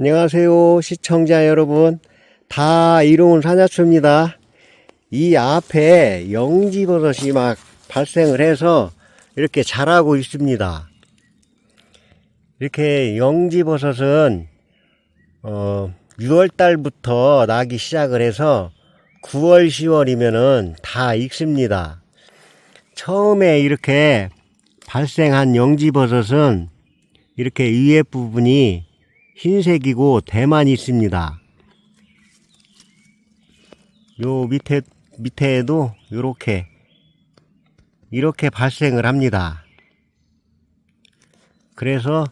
안녕하세요 시청자 여러분. 다 이로운 사자초입니다. 이 앞에 영지버섯이 막 발생을 해서 이렇게 자라고 있습니다. 이렇게 영지버섯은 어 6월 달부터 나기 시작을 해서 9월 10월이면은 다 익습니다. 처음에 이렇게 발생한 영지버섯은 이렇게 위에 부분이 흰색이고 대만이 있습니다. 요 밑에 밑에에도 요렇게 이렇게 발생을 합니다. 그래서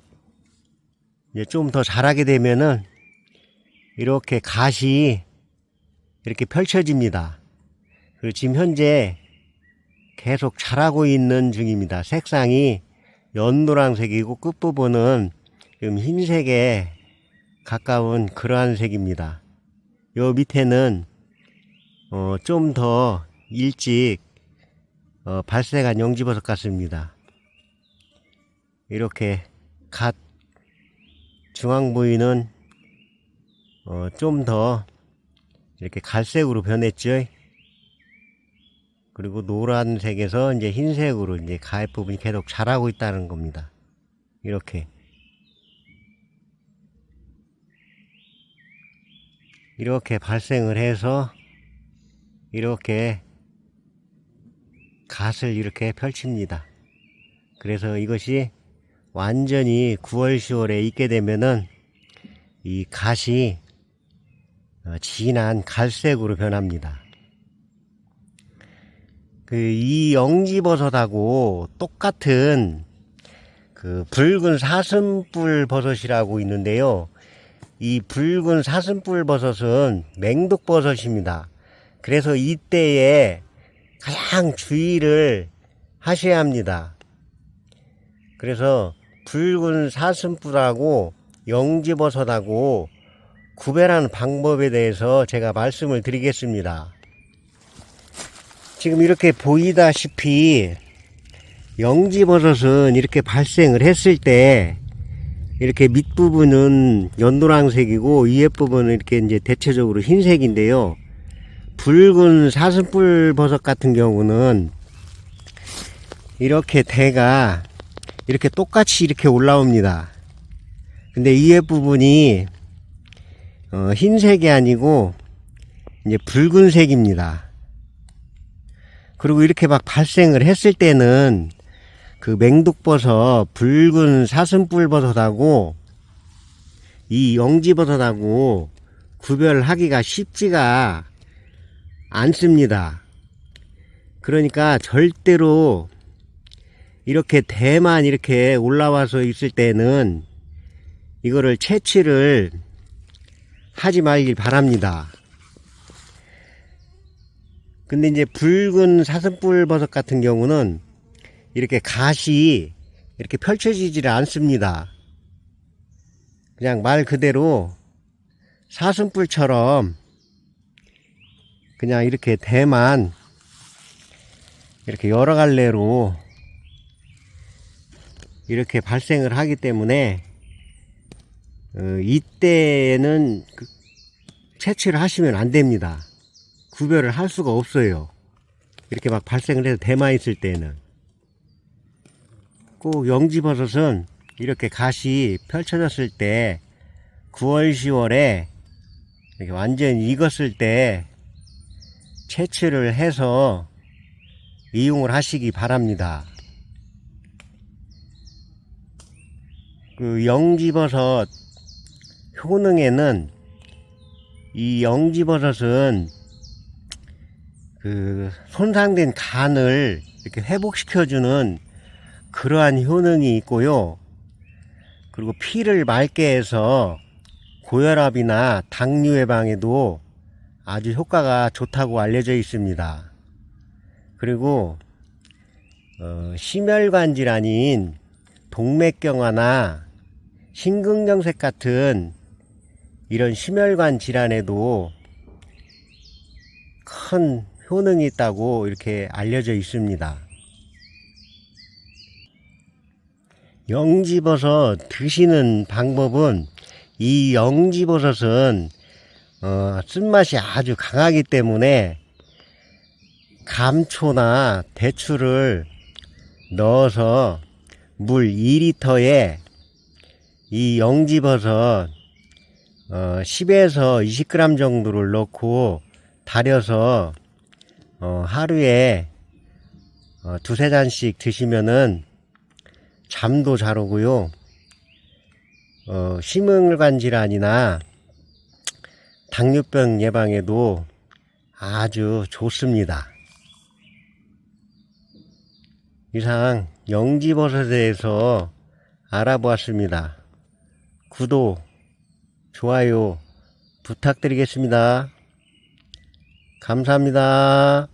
이제 좀 더 자라게 되면은 이렇게 갓이 이렇게 펼쳐집니다. 그리고 지금 현재 계속 자라고 있는 중입니다. 색상이 연노란색이고 끝부분은 좀 흰색에 가까운 그러한 색입니다. 요 밑에는 어, 좀 더 일찍 어, 발생한 용지버섯 같습니다. 이렇게 갓 중앙 부위는 어, 좀 더 이렇게 갈색으로 변했죠. 그리고 노란색에서 이제 흰색으로 이제 가액 부분이 계속 자라고 있다는 겁니다. 이렇게. 이렇게 발생을 해서 이렇게 갓을 이렇게 펼칩니다. 그래서 이것이 완전히 9월, 10월에 익게 되면은 이 갓이 어, 진한 갈색으로 변합니다. 그 이 영지버섯하고 똑같은 그 붉은 사슴뿔 버섯이라고 있는데요. 이 붉은 사슴뿔 버섯은 맹독 버섯입니다. 그래서 이때에 가장 주의를 하셔야 합니다. 그래서 붉은 사슴뿔하고 영지버섯하고 구별하는 방법에 대해서 제가 말씀을 드리겠습니다. 지금 이렇게 보이다시피 영지버섯은 이렇게 발생을 했을 때 이렇게 밑부분은 연노란색이고 위에 부분은 이렇게 이제 대체적으로 흰색인데요. 붉은 사슴뿔 버섯 같은 경우는 이렇게 대가 이렇게 똑같이 이렇게 올라옵니다. 근데 위에 부분이 어, 흰색이 아니고 이제 붉은색입니다. 그리고 이렇게 막 발생을 했을 때는 그 맹독버섯, 붉은 사슴뿔버섯하고 이 영지버섯하고 구별하기가 쉽지가 않습니다. 그러니까 절대로 이렇게 대만 이렇게 올라와서 있을 때는 이거를 채취를 하지 말길 바랍니다. 근데 이제 붉은 사슴뿔 버섯 같은 경우는 이렇게 갓이 이렇게 펼쳐지질 않습니다. 그냥 말 그대로 사슴뿔처럼 그냥 이렇게 대만 이렇게 여러 갈래로 이렇게 발생을 하기 때문에 어, 이때는 그 채취를 하시면 안 됩니다. 구별을 할 수가 없어요. 이렇게 막 발생을 해서 대만 있을 때는 꼭 영지버섯은 이렇게 갓이 펼쳐졌을 때 9월 10월에 이렇게 완전히 익었을 때 채취를 해서 이용을 하시기 바랍니다. 그 영지버섯 효능에는 이 영지버섯은 그 손상된 간을 이렇게 회복시켜주는 그러한 효능이 있고요. 그리고 피를 맑게 해서 고혈압이나 당뇨 예방에도 아주 효과가 좋다고 알려져 있습니다. 그리고 어, 심혈관 질환인 동맥경화나 심근경색 같은 이런 심혈관 질환에도 큰 효능이 있다고 이렇게 알려져 있습니다. 영지버섯 드시는 방법은 이 영지버섯은 어, 쓴맛이 아주 강하기 때문에 감초나 대추를 넣어서 물 2리터에 이 영지버섯 어, 10에서 20g 정도를 넣고 달여서 어, 하루에 어, 두세 잔씩 드시면은 잠도 잘 오고요. 어, 심혈관 질환이나 당뇨병 예방에도 아주 좋습니다. 이상 영지버섯에 대해서 알아보았습니다. 구독, 좋아요 부탁드리겠습니다. 감사합니다.